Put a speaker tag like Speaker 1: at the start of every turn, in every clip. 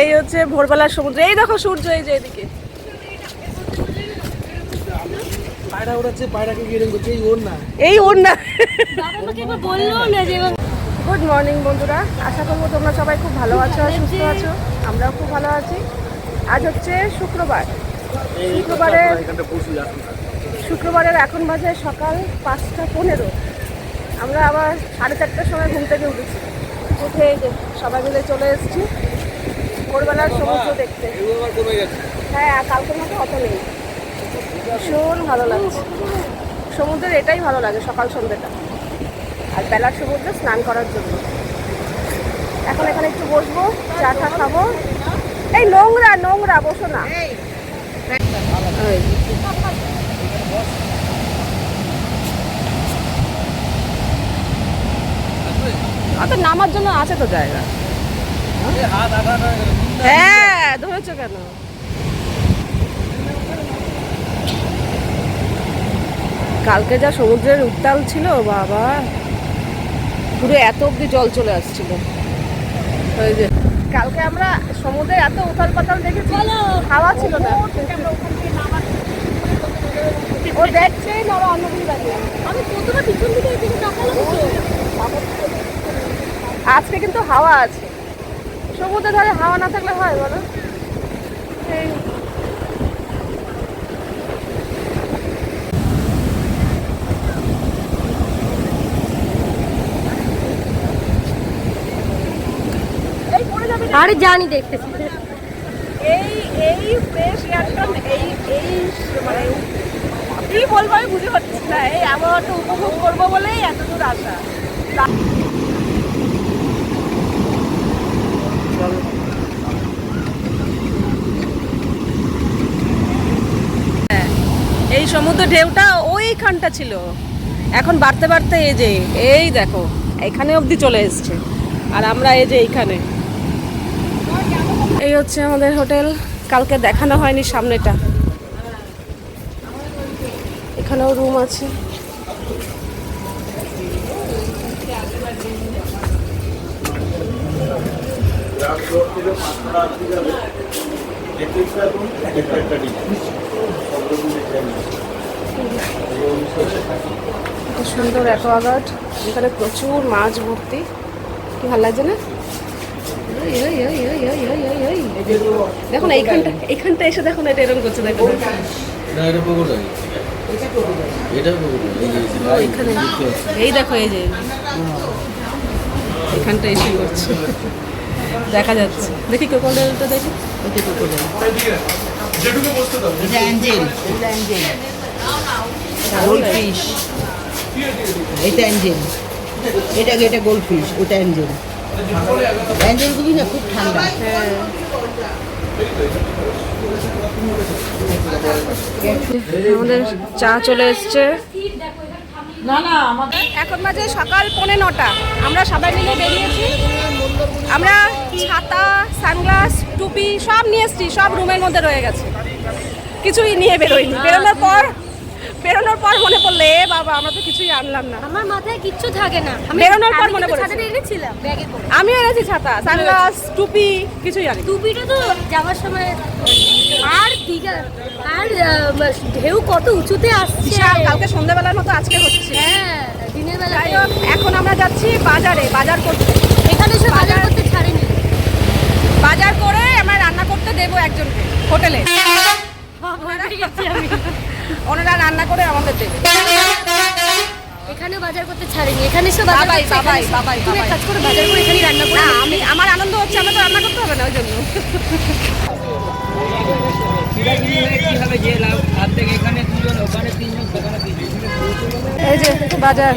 Speaker 1: এই
Speaker 2: হচ্ছে ভোরবেলার সমুদ্র। এই দেখো সূর্য এই যে এদিকে।
Speaker 1: পায়রা উড়াচ্ছে পায়রাকে কি এরম করছে এই ওর না
Speaker 2: এই ওর না
Speaker 3: বলল না যে
Speaker 2: গুড মর্নিং বন্ধুরা। আশা করব তোমরা সবাই খুব ভালো আছো সুস্থ আছো। আমরাও খুব ভালো আছি। আজ হচ্ছে শুক্রবার। শুক্রবারে
Speaker 1: এখানটা পশু আসুন
Speaker 2: শুক্রবারের এখন বাজে সকাল পাঁচটা পনেরো। আমরা আবার সাড়ে চারটার সময় ঘুম থেকে উঠেছি। উঠে যে সবাই মিলে চলে এসেছি। ভোরবেলার সমুদ্র দেখতে। হ্যাঁ আর কালকের মতো অত নেই। ভীষণ ভালো লাগছে। সমুদ্রের এটাই ভালো লাগে সকাল সন্ধ্যেটা। আর বেলার সমুদ্রে স্নান করার জন্য। এখন এখানে একটু বসবো চা টা খাব। এই নোংরা নোংরা বসো না। অত নামার জন্য আছে তো জায়গা।
Speaker 1: হ্যাঁ
Speaker 2: ধরেছো কেন? কালকে যা সমুদ্রের উত্তাল ছিল, বাবা। পুরো এত অব্দি জল চলে আসছিল। ওই যে। কালকে আমরা সমুদ্রে এত উথাল পাতাল দেখেছি, হাওয়া ছিল না। ও দেখছে, না
Speaker 3: আমি প্রথমে পিছন দিকে এদিকে
Speaker 2: আজকে কিন্তু হাওয়া আছে। সমুদ্রে ধরে হাওয়া না থাকলে হয় বলো? এই এই পড়ে যাবে
Speaker 3: আরে জানি দেখতেছি।
Speaker 2: এই এই এই এই মানে কি বলব আমি বুঝে পাচ্ছি না। এই আবহাওয়াটা উপভোগ করব বলেই এত দূর আসা। হ্যাঁ, এই সমুদ্র ঢেউটা ওইখানটা ছিল। এখন বাড়তে বাড়তে এই যে এই দেখো এখানে অবধি চলে এসছে। আর আমরা এই যে এইখানে। এই হচ্ছে আমাদের হোটেল। কালকে দেখানো হয়নি সামনেটা। এখানেও রুম আছে। সুন্দর অ্যাকোয়াগার্ড। এখানে প্রচুর মাছ ভর্তি। কি ভালো লাগছে না? ওই। দেখুন এইখানটা এইখানটা এসে দেখুন এটা এরকম করছে দেখুন
Speaker 1: না, এটা পুকুর। এটা পুকুর এই
Speaker 2: দেখো এই যে। এখানটা এসে করছে। দেখা যাচ্ছে। দেখি কোকোডেলটা দেখি। দেখি কোকোডেল
Speaker 4: এটা অ্যাঞ্জেল এটা অ্যাঞ্জেল গোল্ড ফিশ এটা অ্যাঞ্জেল এটা এটা গোল্ড ফিশ ওটা অ্যাঞ্জেল অ্যাঞ্জেল না খুব ঠান্ডা।
Speaker 2: হ্যাঁ আমাদের চা চলে এসছে।
Speaker 4: না না আমাদের
Speaker 2: এখন বাজে সকাল পৌনে নটা। আমরা সবাই মিলে বেরিয়েছি। আমরা ছাতা সানগ্লাস টুপি সব নিয়ে এসছি সব রুমের মধ্যে রয়ে গেছে। কিছুই নিয়ে বেরোয়নি বেরোনোর পর বেরোনোর পর মনে পড়ল এ বাবা আমরা তো কিছুই আনলাম না।
Speaker 3: আমার মাথায় কিচ্ছু থাকে না।
Speaker 2: বেরোনোর পর মনে।
Speaker 3: ছাতাটা এনেছিলাম ব্যাগে করে।
Speaker 2: আমিও এনেছি ছাতা সানগ্লাস টুপি কিছুই আনি
Speaker 3: টুপিটা তো যাওয়ার সময় আর দীঘা আর ঢেউ কত উঁচুতে আসছে।
Speaker 2: কালকে সন্ধ্যাবেলার মতো আজকে হচ্ছে।
Speaker 3: হ্যাঁ দিনের বেলা
Speaker 2: এখন আমরা যাচ্ছি বাজারে বাজার করতে
Speaker 3: এখানে এসে বাজার করতে ছাড়েনি
Speaker 2: বাজার করে আমরা রান্না করতে দেবো একজনকে হোটেলে
Speaker 3: ভয় গেছি আমি
Speaker 2: ওনারা রান্না করে আমাদের দেবে।
Speaker 3: এখানে বাজার করতে ছাড়েনি এখানে এসে বাজার
Speaker 2: বাবাই, বাবাই, বাবাই,
Speaker 3: তুমি কাজ করে বাজার করে এখানে রান্না করে
Speaker 2: না আমি আমার আনন্দ হচ্ছে আমার তো রান্না করতে হবে না ওই জন্য। এই যে বাজার।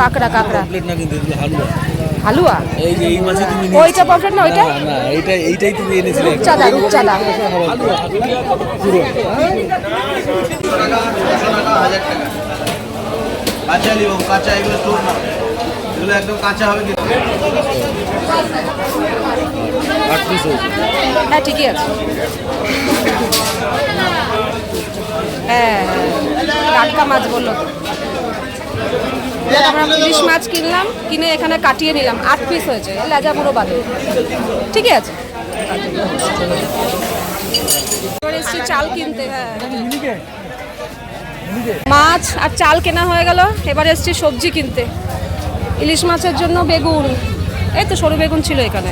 Speaker 2: কাঁকড়া কাঁকড়া।
Speaker 1: না কিন্তু হালুয়া।
Speaker 2: হালুয়া?
Speaker 1: এই যে এই মাছে তুমি
Speaker 2: ওইটা পমফ্রেট না ওইটা?
Speaker 1: না, এইটা এইটাই তুমি এনেছিলে।
Speaker 2: রূপচাঁদা রূপচাঁদা
Speaker 1: পুরো
Speaker 5: কাঁচা নিব কাঁচা এগুলো তোর না। এগুলো একদম কাঁচা হবে কিন্তু।
Speaker 2: হ্যাঁ ঠিকই আছে। হ্যাঁ টাটকা মাছ বলল। আমরা ইলিশ মাছ কিনলাম, কিনে এখানে কাটিয়ে নিলাম। আট পিস হয়েছে লেজা পুরো বাদে। ঠিকই আছে? চাল কিনতে হ্যাঁ। মাছ আর চাল কেনা হয়ে গেল, এবার এসছি সবজি কিনতে। ইলিশ মাছের জন্য বেগুন। এই তো সরু বেগুন ছিল এখন।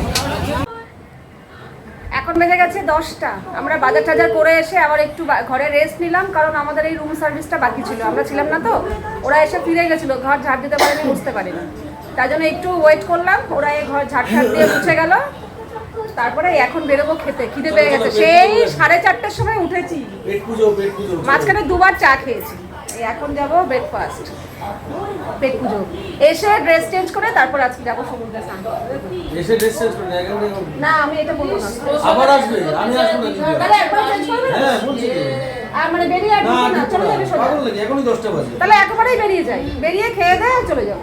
Speaker 2: বেজে গেছে দশটা। আমরা বাজার টাজার করে এসে আবার একটু ঘরে রেস্ট নিলাম কারণ আমাদের এই রুম সার্ভিসটা বাকি ছিল। আমরা ছিলাম না তো। ওরা এসে ফিরে গেছিল ঘর ঝাড় দিতে পারেনি বুঝতে পারিনি। তাই জন্য একটু ওয়েট করলাম ওরা এই ঘর ঝাড় ঝাড় দিয়ে মুছে গেল। তারপরে এখন বেরোবো খেতে। খিদে পেয়ে গেছে। সেই সাড়ে চারটের সময় উঠেছি। মাঝখানে দুবার চা খেয়েছি। এখন যাব ব্রেকফাস্ট পেট পুজো এসে ড্রেস চেঞ্জ করে তারপর আজকে যাব সমুদ্রে স্নান করতে।
Speaker 1: এসে ড্রেস চেঞ্জ করে
Speaker 2: না আমি এটা বলব না।
Speaker 1: আবার আসবে? আমি আসব না
Speaker 2: তাহলে একবার চেঞ্জ করবে?
Speaker 1: হ্যাঁ বলছি
Speaker 2: আর মানে বেরিয়ে আর
Speaker 1: না
Speaker 2: চলে যাবে সোজা
Speaker 1: পাগল নাকি? এখনই দশটা বাজে।
Speaker 2: তাহলে একেবারেই বেরিয়ে যাই। বেরিয়ে খেয়ে দেয়ে চলে যাব।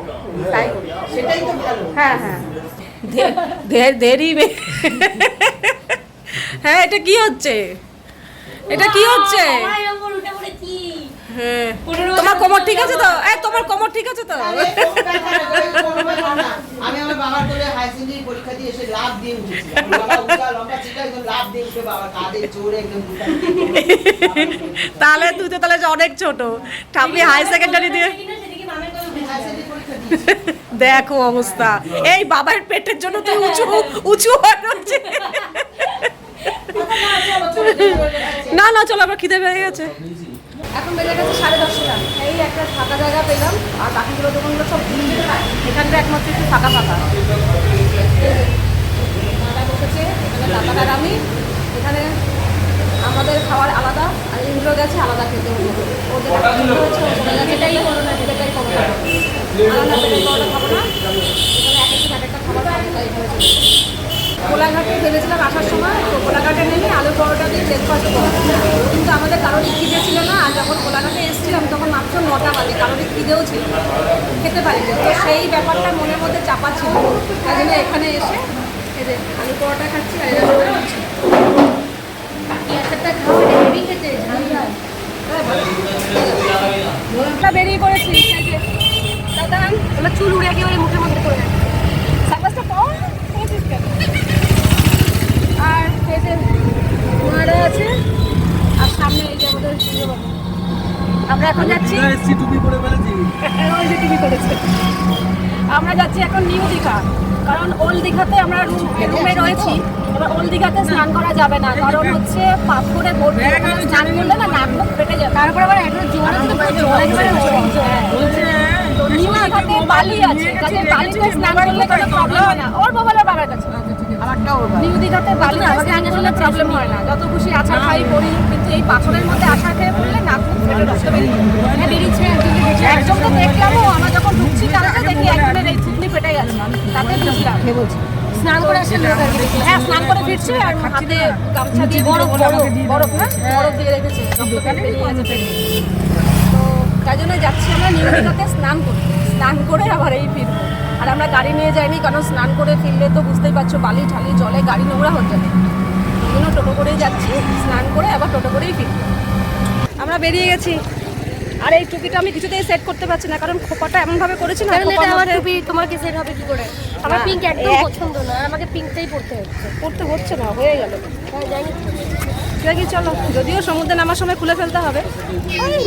Speaker 2: তাই করি।
Speaker 4: সেটাই তো ভালো।
Speaker 2: হ্যাঁ হ্যাঁ। দেরি হ্যাঁ এটা কি হচ্ছে? এটা কি হচ্ছে? হ্যাঁ তোমার কোমর ঠিক আছে তো? এই তোমার কোমর ঠিক আছে তো।
Speaker 4: আমি আমার বাবার কোলে হাই সেকেন্ডারি পরীক্ষা দিয়ে এসে লাভ দিয়ে উঠেছি। বাবা উঠা লম্বা চিকা একদম লাভ দিয়ে উঠে বাবার কাঁধে চড়ে একদম
Speaker 2: তাহলে তুই তো তাহলে যে অনেক ছোট। ঠাম্মি হাই সেকেন্ডারি দিয়ে দেখো অবস্থা। এই বাবার পেটের জন্য তুই উঁচু উঁচু হয়ে না না চলো আমরা খিদে পেয়ে গেছে। এখন বেজে গেছে সাড়ে দশটা। এই একটা ফাঁকা জায়গা পেলাম আর বাকিগুলো দোকানগুলো সব ভিড় এখানটা একমাত্র একটু ফাঁকা ফাঁকা। বসেছে এখানে আমি। এখানে আমাদের খাবার আলাদা আর এগুলো গেছে আলাদা খেতে হলো ওদের একটা গেছে, না করো না আলাদা করে খাব না এখানে এক একজন এক একটা খাবার খাব তাই কোলাঘাটে ভেবেছিলাম আসার সময় তো কোলাঘাটে নেমে আলু পরোটা দিয়ে ব্রেকফাস্ট করব। আমাদের কারোর খিদে ছিল না, আর যখন কোলাঘাটে এসেছিলাম তখন মাত্র নটা বাজে কারোর খিদেও ছিল না। খেতে পারিনি। তো সেই ব্যাপারটা মনের মধ্যে চাপা ছিল। তাই জন্য এখানে এসে আলু পরোটা খাচ্ছি আর খাচ্ছি আমরা বেরিয়ে দাদা একেবারে মুখের মধ্যে? আর আছে আর সামনে এই যে আমাদের সুন্দরবন। আমরা এখন যাচ্ছি।
Speaker 1: এসছি টুপি পরে ফেলেছি
Speaker 2: ওই যে টিভি করেছে আমরা যাচ্ছি এখন নিউ দীঘা। কারণ ওল্ড দীঘাতে আমরা রুমে রয়েছি। এবার ওল্ড দীঘাতে স্নান করা যাবে না। কারণ হচ্ছে পাথরে বোট স্নান করলে না নাক মুখ ফেটে যাবে। তারপর আবার একটা জল একেবারে নিউ দীঘাতে বালি আছে। বালিতে স্নান করলে কোনো প্রবলেম হয় না। ওর মোবাইলের বাবার কাছে। নিউ দীঘাতে প্রবলেম হয় না। যত খুশি খাই পড়ি কিন্তু এই পাথরের মধ্যে আছাড় খেয়ে পড়লে নাক মুখ ফেটে রক্ত বেরিয়ে যায়। হ্যাঁ বেরিয়েছে একজন তো দেখলামও আমরা যখন ঢুকছি তাহলে দেখি একজনের এই থুতনি ফেটে গেছে। তাতে বুঝলাম। স্নান করে হ্যাঁ স্নান করে ফিরছে আর হাতে গামছা দিয়ে বরফ বরফ বরফ না বরফ দিয়ে রেখেছে। রক্ত বেরিয়ে গেছে। পেটে। তো তাই জন্য যাচ্ছি আমরা নিউ দীঘাতে স্নান করতে। স্নান করে আবার এই ফিরবো। আর আমরা গাড়ি নিয়ে যাইনি কারণ স্নান করে ফিরলে তো বুঝতেই পারছ বালি ঠালি জলে গাড়ি নোংরা হয়ে যাবে। এই জন্য টোটো করেই যাচ্ছি স্নান করে আবার টোটো করেই ফিরবো। আমরা বেরিয়ে গেছি। আর এই টুপিটা আমি কিছুতেই সেট করতে পারছি না কারণ খোপাটা এমনভাবে করেছি না
Speaker 3: এটা আমার টুপি তোমার কি সেট হবে কি করে? আমার পিঙ্ক একদম পছন্দ না আমাকে পিঙ্কটাই পড়তে হচ্ছে।
Speaker 2: পড়তে হচ্ছে না হয়ে গেল।
Speaker 3: হ্যাঁ
Speaker 2: দেখি চলো যদিও সমুদ্রে নামার সময় খুলে ফেলতে হবে।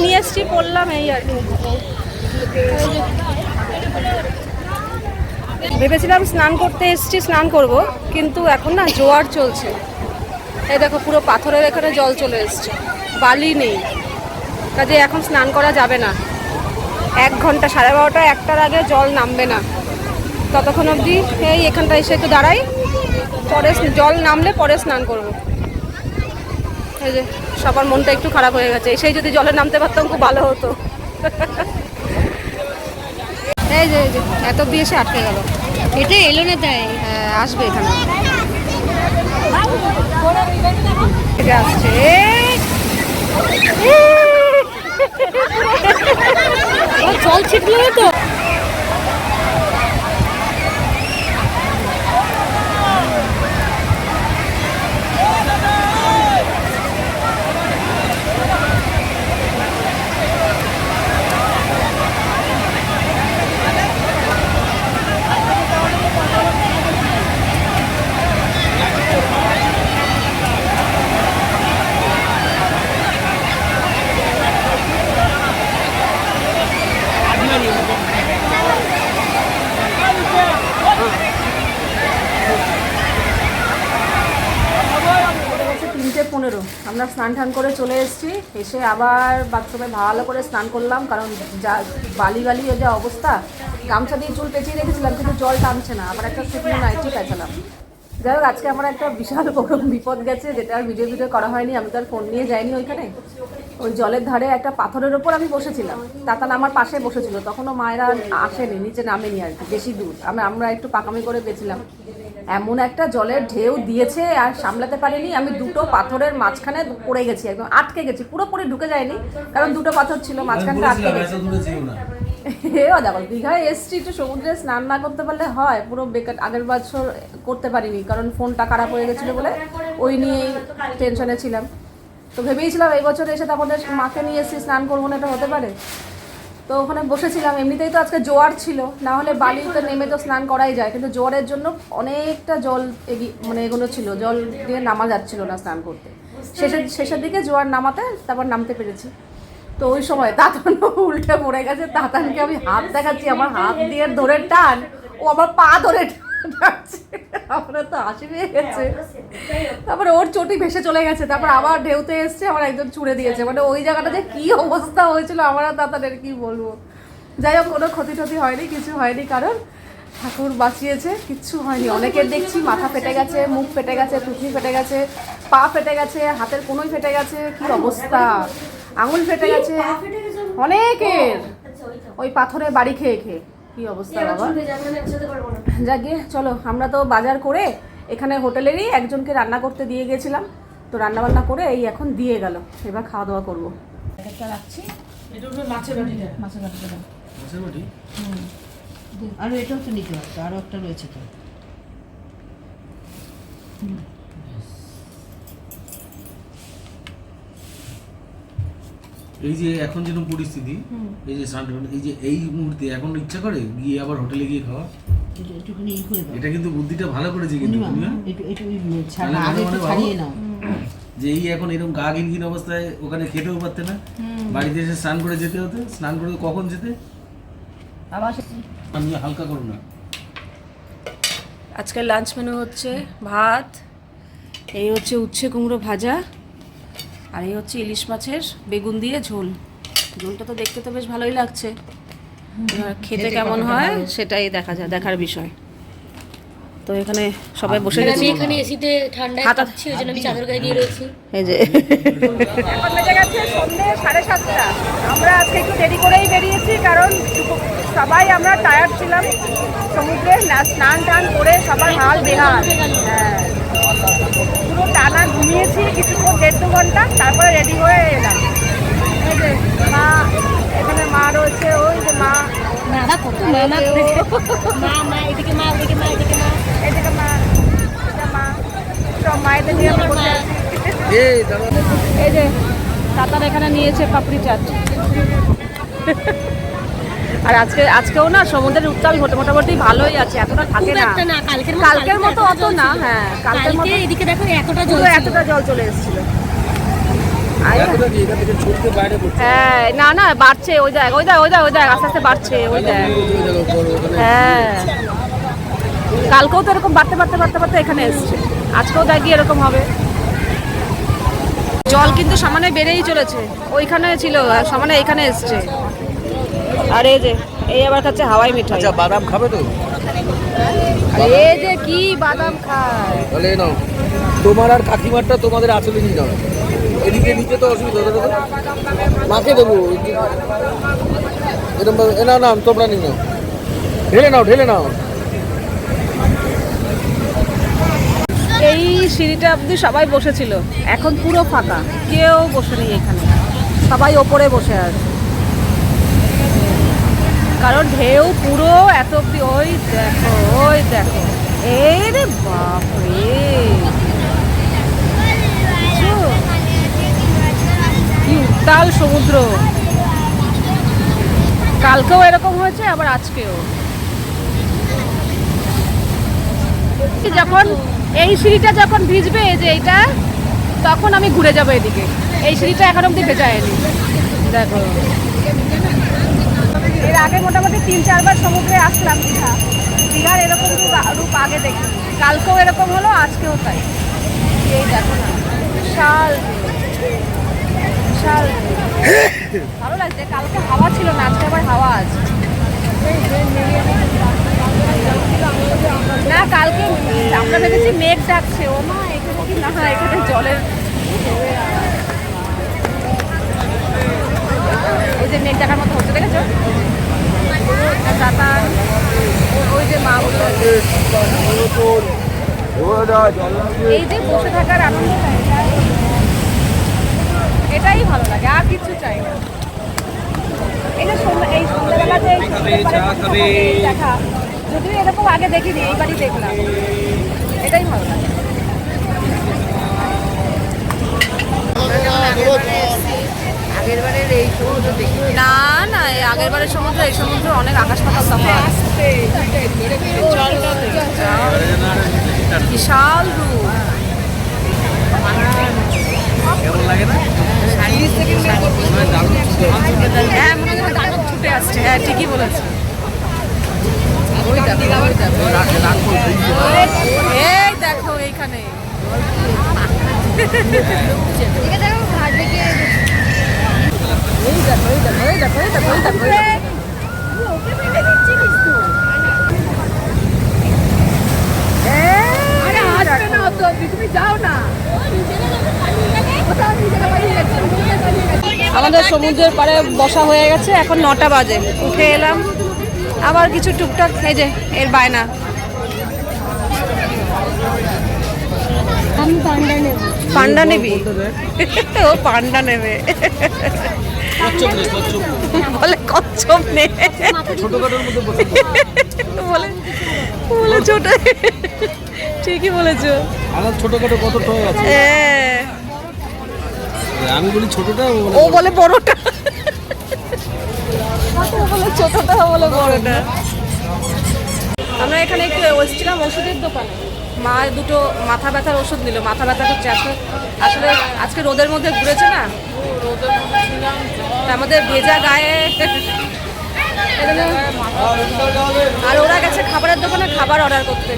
Speaker 2: নিয়ে এসছি পড়লাম এই আর কি। ভেবেছিলাম স্নান করতে এসছি, স্নান করব, কিন্তু এখন না জোয়ার চলছে। এই দেখো, পুরো পাথরের এখানে জল চলে এসছে। বালি নেই। কাজে এখন স্নান করা যাবে না। এক ঘণ্টা, সাড়ে বারোটা, একটার আগে জল নামবে না। ততক্ষণ অবধি এই এখানটা এসে একটু দাঁড়াই। পরে জল নামলে পরে স্নান করব। এই যে, সবার মনটা একটু খারাপ হয়ে গেছে। সেই যদি জলে নামতে পারতাম খুব ভালো হতো। এত অব্দি এসে আটকে গেল।
Speaker 3: এটা এলো না তাই
Speaker 2: হ্যাঁ আসবে এখানে।
Speaker 3: চল ছিটলো তো
Speaker 2: পনেরো আমরা স্নান টান করে চলে এসেছি। এসে আবার বাথরুমে ভালো করে স্নান করলাম, কারণ যা বালি বালি যা অবস্থা। গামছা দিয়ে চুল পেঁচিয়ে রেখেছিলাম, কিন্তু জল টানছে না। আবার একটা শুকনো নাইটি পেঁচালাম। যাই হোক আজকে আমার একটা বিশাল বড় বিপদ গেছে যেটা আর ভিডিও ভিডিও করা হয়নি আমি তো আর ফোন নিয়ে যাইনি ওইখানে। ওই জলের ধারে একটা পাথরের ওপর আমি বসেছিলাম। তাতান আমার পাশে বসেছিল তখনও মায়েরা আসেনি নিচে নামেনি আর কি বেশি দূর। আমি আমরা একটু পাকামি করে গেছিলাম। এমন একটা জলের ঢেউ দিয়েছে আর সামলাতে পারিনি আমি দুটো পাথরের মাঝখানে পড়ে গেছি একদম আটকে গেছি পুরোপুরি ঢুকে যায়নি কারণ দুটো পাথর ছিল মাঝখানটা আটকে গেছি। এও দেখো, দীঘায় এসছি একটু সমুদ্রে স্নান না করতে পারলে হয়, পুরো বেকার, আগের বছর করতে পারিনি, কারণ ফোনটা খারাপ হয়ে গেছিল বলে ওই নিয়েই টেনশনে ছিলাম। তো ভেবেইছিলাম এই বছর এসে তারপরে মাকে নিয়ে এসেছি, স্নান করব না এটা হতে পারে। তো ওখানে বসেছিলাম, এমনিতেই তো আজকে জোয়ার ছিল, না হলে বালিতে নেমে তো স্নান করাই যায়, কিন্তু জোয়ারের জন্য অনেকটা জল এগিয়ে মানে এগুলো ছিল, জল দিয়ে নামা যাচ্ছিল না স্নান করতে। শেষের শেষের দিকে জোয়ার নামাতে তারপর নামতে পেরেছি। তো ওই সময় তাতান উল্টে পড়ে গেছে তাতানকে আমি হাত দেখাচ্ছি, আমার হাত দিয়ে ধরে টান, ও আমার পা ধরে টানছে। আমরা তো হাসি পেয়ে গেছে। তারপরে ওর চটি ভেসে চলে গেছে, তারপর আবার ঢেউতে এসছে আমার একজন ছুড়ে দিয়েছে। মানে ওই জায়গাটা যে কি অবস্থা হয়েছিল, আমার আর তাতানের কি বলব? যাই হোক, কোনো ক্ষতি টতি হয়নি, কিছু হয়নি, কারণ ঠাকুর বাঁচিয়েছে, কিচ্ছু হয়নি। অনেকের দেখছি মাথা ফেটে গেছে, মুখ ফেটে গেছে, টুকনি ফেটে গেছে, পা ফেটে গেছে, হাতের কোনোই ফেটে গেছে, কি অবস্থা? আঙুল ফেটে গেছে। অনেকের। ওই পাথরে বাড়ি খেয়ে খেয়ে। কি অবস্থা বাবা? যাক গিয়ে চলো আমরা তো বাজার করে এখানে হোটেলেরই একজনকে রান্না করতে দিয়ে গেছিলাম। তো রান্না বান্না করে এই এখন দিয়ে গেল। এবার খাওয়া দাওয়া করব। রাখছি।
Speaker 4: মাছের বাটিটা মাছের বাটিটা দাও।
Speaker 1: বুঝতে পারি
Speaker 4: আরও এটাও তো নিতে পারতো আরও একটা রয়েছে তো।
Speaker 1: এই যে এখন যেরকম পরিস্থিতি এই যে এই যে এই মুহূর্তে এখন ইচ্ছা করে গিয়ে আবার হোটেলে গিয়ে খাওয়া। এটা কিন্তু বুদ্ধিটা ভালো করেছে কিন্তু
Speaker 4: আগে
Speaker 1: মনে যে এই এখন এরকম গা গিনগিন অবস্থায় ওখানে খেতেও পারতে না। বাড়িতে এসে স্নান করে যেতে হতো। স্নান করে কখন যেতে?
Speaker 2: আবার
Speaker 1: আমি হালকা করুন না।
Speaker 2: আজকের লাঞ্চ মেনু হচ্ছে ভাত এই হচ্ছে উচ্ছে কুমড়ো ভাজা আর এই হচ্ছে ইলিশ মাছের বেগুন দিয়ে ঝোল। ঝোলটা তো দেখতে তো বেশ ভালোই লাগছে। এবার খেতে কেমন হয়? সেটাই দেখা যায় দেখার বিষয়। তো এখানে সবাই বসে গেছি।
Speaker 3: আমি এখানে এসিতে ঠান্ডায়
Speaker 2: হাতা-
Speaker 3: ওই জন্য আমি চাদর গায়ে দিয়ে রয়েছি।
Speaker 2: এই যে। এখন বেজে গেছে সন্ধ্যে সাড়ে সাতটা। আমরা আজকে একটু দেরি করেই বেরিয়েছি কারণ সবাই আমরা টায়ার্ড ছিলাম। সমুদ্রে স্নান টান করে সবার হাল বেহাল। হ্যাঁ। টানা ঘুমিয়েছি কিছুক্ষণ দেড় দু ঘণ্টা তারপরে রেডি হয়ে এলাম। এই যে মা এখানে মা রয়েছে ওই যে মা।
Speaker 3: কত এদিকে মা এদিকে মা।
Speaker 2: এদিকে মা এটা মা। সব মায়েদের নিয়ে আমরা বসে আছি। এই যে তাতার এখানে নিয়েছে পাপড়ি চাট। আর আজকে আজকেও না সমুদ্রের উত্তাল মোটা- মোটামুটি ভালোই আছে এতটা থাকে না।
Speaker 3: কালকের মতো
Speaker 2: কালকের মতো অত না হ্যাঁ কালকের
Speaker 3: কালকে
Speaker 2: মতো
Speaker 3: এদিকে দেখো এতটা জল
Speaker 2: এতটা জল চলে এসেছিল। হ্যাঁ না না বাড়ছে ওই দেখ ওই দেখ ওই দেখ ওই দেখ আস্তে আস্তে বাড়ছে ওই দেখ। হ্যাঁ। কালকেও তো এরকম বাড়তে বাড়তে বাড়তে বাড়তে এখানে এসছে। আজকেও দেখি এরকম হবে। জল কিন্তু সমানে বেড়েই চলেছে। ওইখানে ছিল আর সমানে এখানে এসছে। আর এই যে এই আবার কাছে হাওয়াই মিঠাই।
Speaker 1: আচ্ছা বাদাম খাবে তো?
Speaker 2: এই যে কি বাদাম খায়?
Speaker 1: এই নাও। তোমার আর কাকিমারটা তোমাদের আসলে নিয়ে যাও। এদিকে নিচে তো অসুবিধা হবে না মাকে দেবো। এরকম নাও নাও তোমরা নিয়ে নাও। ঢেলে নাও ঢেলে নাও।
Speaker 2: এই সিঁড়িটা অবধি সবাই বসেছিল। এখন পুরো ফাঁকা। কেউ বসে নেই এখানে। সবাই ওপরে বসে আছে। কারণ ঢেউ পুরো এত অব্দি, ওই দেখো ওই দেখো। এই রে বাপরে। কি উত্তাল সমুদ্র। কালকেও এরকম হয়েছে, আবার আজকেও। যখন এই সিঁড়িটা যখন ভিজবে যে এইটা, তখন আমি ঘুরে যাব এদিকে। এই সিঁড়িটা এখন অব্দি ভেজায়নি দেখো। এর আগে মোটামুটি তিন, চারবার সমুদ্রে আসলাম দীঘা। দীঘার এরকম রূপ আগে দেখি। কালকেও এরকম হলো, আজকেও তাই। এই দেখো না, বিশাল বিশাল ভালো লাগছে, কালকে হাওয়া ছিল না, আজকে আবার হাওয়া আছে। না, কালকে আমরা ভেবেছি মেঘ ডাকছে। ও মা, এখানে কি না, এখানে জলের ওই যে মেঘ ডাকার মতো হচ্ছে দেখেছ? দাতান ওই যে মা এই যে বসে থাকার আনন্দটা এটাই এটাই ভালো লাগে আর কিছু চাই না। এই যে এই সন্ধ্যাবেলা যে দেখা যদিও এরকম আগে দেখিনি এইবারই দেখলাম। এটাই ভালো লাগে।
Speaker 4: আগের বারের এই সমুদ্র দেখি।
Speaker 2: না না এই আগের বারের সমুদ্র এই সমুদ্র অনেক আকাশ পাতাল তফাৎ বিশাল রূপ।
Speaker 5: কেমন লাগে না
Speaker 2: হ্যাঁ মনে হয় দানব ছুটে আসছে। হ্যাঁ ঠিকই বলেছে। এই দেখো এইখানে এই দেখো এই দেখো এই দেখো এই দেখো এই দেখো এই দেখো। এই দেখো। তুমি যাও না সমুদ্রের পাড়ে বসা হয়ে গেছে এখন নটা বাজে। উঠে এলাম আবার কিছু টুকটাক এই যে এর বায়না।
Speaker 3: আমি পান্ডা নেব।
Speaker 2: পান্ডা নিবি? ও পান্ডা নেবে। বলে কচ্ছপ নে।
Speaker 1: ছোটখাটোর মধ্যে বসে
Speaker 2: বলে বলে ছোট। ঠিকই বলেছ।
Speaker 1: আমার ছোটখাটো কত টয় আছে।
Speaker 2: হ্যাঁ।
Speaker 1: আমি বলি ছোটটা ও বলে
Speaker 2: বড়টা। বলে ছোটটা বলে বড়টা। আমরা এখানে একটু এসেছিলাম ওষুধের দোকানে। মা দুটো মাথা ব্যথার ওষুধ নিল মাথা ব্যথা করছে আসলে আসলে আজকে রোদের মধ্যে ঘুরেছে না? আমাদের ভেজা গায়ে আর ওরা গেছে খাবারের দোকানে খাবার অর্ডার করতে।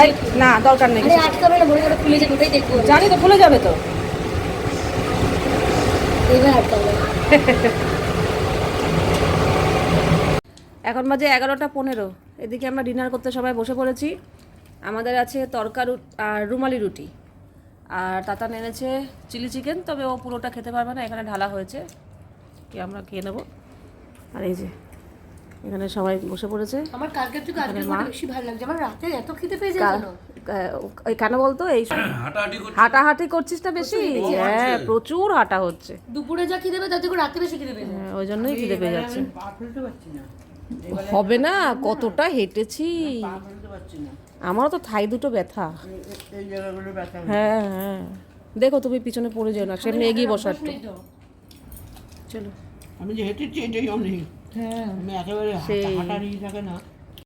Speaker 2: এই, না দরকার নেই
Speaker 3: আরে আটকাবে না ভরে করে খুলে যাবে ওটাই দেখব।
Speaker 2: জানি তো খুলে যাবে তো।
Speaker 3: আটকাবে
Speaker 2: এখন বাজে এগারোটা পনেরো। এদিকে আমরা ডিনার করতে সবাই বসে পড়েছি। আমাদের আছে তরকা আর রুমালি রুটি। আর তাতা এনেছে চিলি চিকেন তবে ও পুরোটা খেতে পারবে না এখানে ঢালা হয়েছে। কি আমরা খেয়ে নেব? আর এই যে এখানে সবাই বসে পড়েছে।
Speaker 3: আমার কালকের থেকে আজকের বেশি ভালো লাগছে। আমার রাতে এত খেতে পেয়ে যায়
Speaker 2: কেন বলতো? এই হাঁটাহাঁটি করছিস? না বেশি? হ্যাঁ প্রচুর হাঁটা হচ্ছে।
Speaker 3: দুপুরে যা খিদে পেয়ে থেকে রাতে বেশি খিদে পেয়ে যায়।
Speaker 2: হ্যাঁ, ওই জন্যই খিদে পেয়ে যাচ্ছে। হবে না কতটা হেঁটেছি। আমারও তো থাই দুটো ব্যথা।
Speaker 4: এই- এই জায়গাগুলো ব্যথা
Speaker 2: হ্যাঁ হ্যাঁ দেখো তুমি পিছনে পড়ে যেও না সেমনি এগিয়ে বসো একটু চলো।
Speaker 4: আমি যে হেঁটেছি এটাই অনেক।
Speaker 2: হ্যাঁ
Speaker 4: আমি একেবারে
Speaker 2: সেই।
Speaker 4: হাঁটা হাঁটা নিয়ে থাকে না